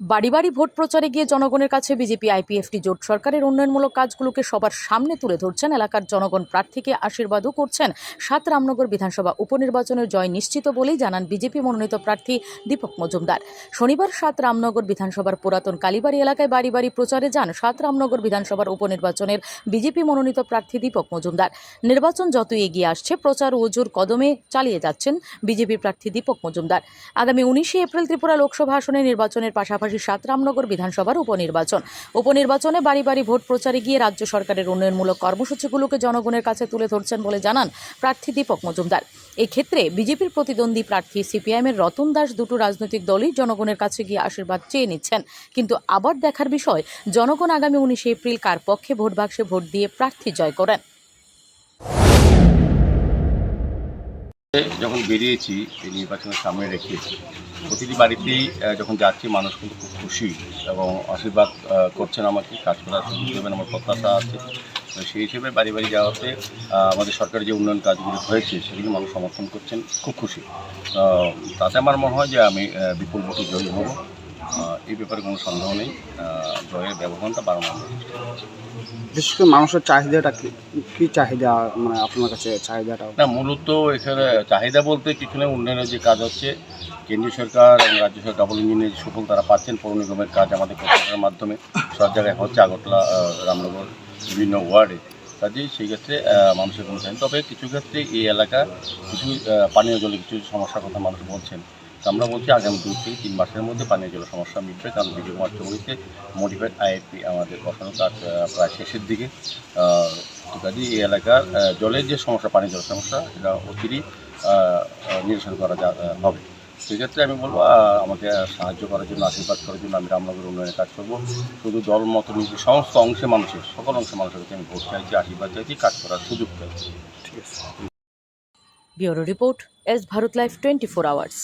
বাড়ি বাড়ি ভোট প্রচারে গিয়ে জনগণের কাছে বিজেপি, আইপিএফটি, জোট সরকারের উন্নয়নমূলক কাজগুলোকে সবার সামনে তুলে ধরছেন। এলাকার জনগণ প্রার্থীকে আশীর্বাদও করছেন। সাত রামনগর বিধানসভা উপনির্বাচনের জয় নিশ্চিত বলেই জানান বিজেপি মনোনীত প্রার্থী দীপক মজুমদার। শনিবার সাত রামনগর বিধানসভার পুরাতন কালীবাড়ি এলাকায় বাড়ি বাড়ি প্রচারে যান সাত রামনগর বিধানসভার উপনির্বাচনের বিজেপি মনোনীত প্রার্থী দীপক মজুমদার। নির্বাচন যত এগিয়ে আসছে, প্রচার ওজুর কদমে চালিয়ে যাচ্ছেন বিজেপি প্রার্থী দীপক মজুমদার। আগামী উনিশে এপ্রিল ত্রিপুরা লোকসভা আসনে নির্বাচনের পাশাপাশি সাত রামনগর বিধানসভার উপনির্বাচন। উপনির্বাচনে বাড়ি বাড়ি ভোট প্রচারে গিয়ে রাজ্য সরকারের উন্নয়নমূলক কর্মসূচিগুলোকে জনগণের কাছে তুলে ধরছেন বলে জানান প্রার্থী দীপক মজুমদার। এক্ষেত্রে বিজেপির প্রতিদ্বন্দ্বী প্রার্থী সিপিআইএমের রতন দাস দুটো রাজনৈতিক দলই জনগণের কাছে গিয়ে আশীর্বাদ চেয়ে নিচ্ছেন। কিন্তু আবার দেখার বিষয়, জনগণ আগামী উনিশে এপ্রিল কার পক্ষে ভোট বাক্সে ভোট দিয়ে প্রার্থী জয় করেন? যখন বেরিয়েছি, এই নির্বাচনের সামনে রেখে প্রতিটি বাড়িতেই যখন যাচ্ছি, মানুষ কিন্তু খুব খুশি এবং আশীর্বাদ করছেন আমাকে, কাজ করার সুযোগ দেবেন, আমার প্রত্যাশা আছে। সেই হিসেবে বাড়ি বাড়ি যাওয়াতে আমাদের সরকারের যে উন্নয়ন কাজগুলো হয়েছে, সেগুলি মানুষ সমর্থন করছেন, খুব খুশি। তাতে আমার মনে হয় যে আমি বিপুল ভোটে জয়ী হব। এই ব্যাপারে কোনো সন্দেহ নেই। জয়ের ব্যবধানটা বাড়ানো বিশেষ করে মানুষের চাহিদাটা কি? কি চাহিদা মানে আপনার কাছে চাহিদাটা? না, মূলত এখানে চাহিদা বলতে কিছু না উন্নয়নের যে কাজ হচ্ছে, কেন্দ্রীয় সরকার এবং রাজ্য সরকার ডাবল ইঞ্জিনের সুফল তারা পাচ্ছেন, পৌর নিগমের কাজ আমাদের প্রকল্পের মাধ্যমে। সব জায়গায় হচ্ছে আগরতলা রামনগর, বিভিন্ন ওয়ার্ডে। কাজেই সেই ক্ষেত্রে মানুষের কোনো তবে কিছু ক্ষেত্রে এই এলাকা কিছু পানীয় জলে কিছু সমস্যার কথা মানুষ বলছেন। আমরা বলছি আগামী দুই থেকে তিন মাসের মধ্যে পানীয় জল সমস্যা মিটবে কারণ বিজয় কুমার চৌধুরীতে মডিফাইড আইএপি আমাদের বসানো কাজ প্রায় শেষের দিকে। তো কাজেই এই এলাকার জলের যে সমস্যা পানীয় জল সমস্যা এটা আহ, নিরসন করা যা হবে। সেক্ষেত্রে আমি বলব আমাকে সাহায্য করার জন্য আশীর্বাদ করার জন্য আমি রামনগর উন্নয়নের কাজ করব। শুধু দল মত নিয়ে সমস্ত অংশে মানুষের সকল অংশে মানুষের কাছে আমি ভোট চাইছি আশীর্বাদ চাইছি কাজ করার সুযোগ চাইছি। ঠিক আছে। Bureau report S Bharat life twenty four hours.